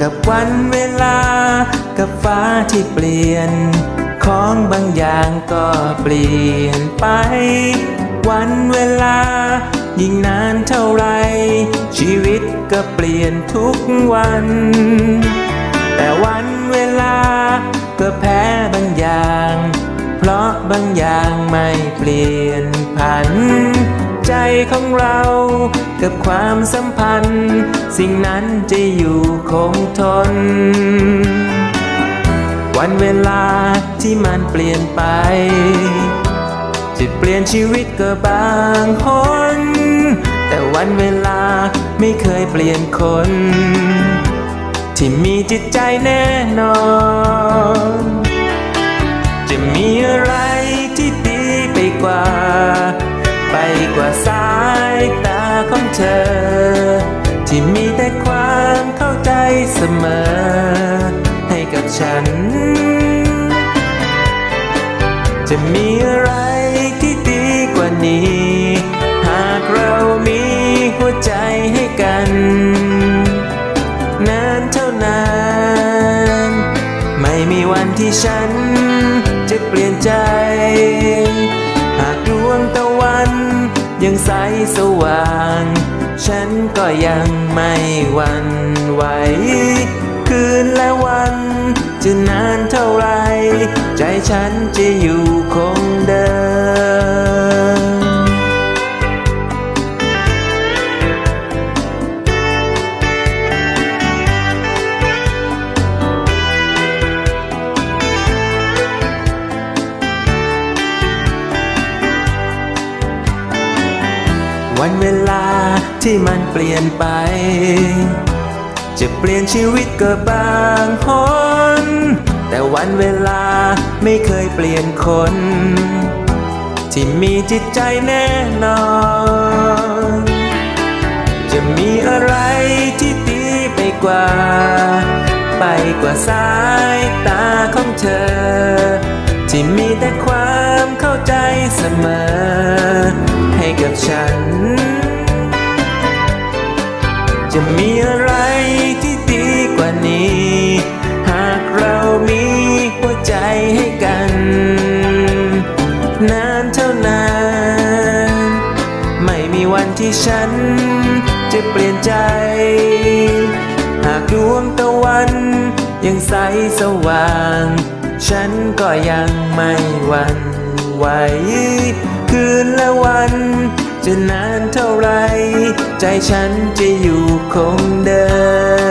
กับวันเวลา กับฟ้าที่เปลี่ยน ของบางอย่างก็เปลี่ยนไป วันเวลา ยิ่งนานเท่าไร ชีวิตก็เปลี่ยนทุกวัน แต่วันเวลา ก็แพ้บางอย่าง เพราะบางอย่างไม่เปลี่ยนผัน ใจของเรา กับความสัมพันธ์ สิ่งนั้นจะอยู่คงทน วันเวลาที่มันเปลี่ยนไป จะเปลี่ยนชีวิตก็บางคนแต่วันเวลาไม่เคยเปลี่ยนคน ที่มีจิตใจแน่นอน จะมีอะไร ของเธอ ที่มีแต่ความเข้าใจเสมอ ให้กับฉัน จะมีอะไรที่ดีกว่านี้ หากเรามีหัวใจให้กัน นานเท่านาน ไม่มีวันที่ฉันจะเปลี่ยนใจ ยังใสสว่าง ฉันก็ยังไม่หวั่นไหว คืนและวัน จะนานเท่าไร ใจฉันจะอยู่ค วันเวลาที่มันเปลี่ยนไป จะเปลี่ยนชีวิตก็บางคนแต่วันเวลาไม่เคยเปลี่ยนคน ที่มีจิตใจแน่นอน จะมีอะไรที่ดีไปกว่า ไปกว่าสายตาของเธอ ที่มีแต่ความเข้าใจเสมอ จะมีอะไรที่ดีกว่านี้ หากเรามีหัวใจให้กัน นานเท่านาน ไม่มีวันที่ฉัน จะเปลี่ยนใจ หากดวงตะวัน ยังใสสว่าง ฉันก็ยังไม่หวั่นไหวคืนและวัน จะนานเท่าไร ใจฉันจะอยู่คงเดิม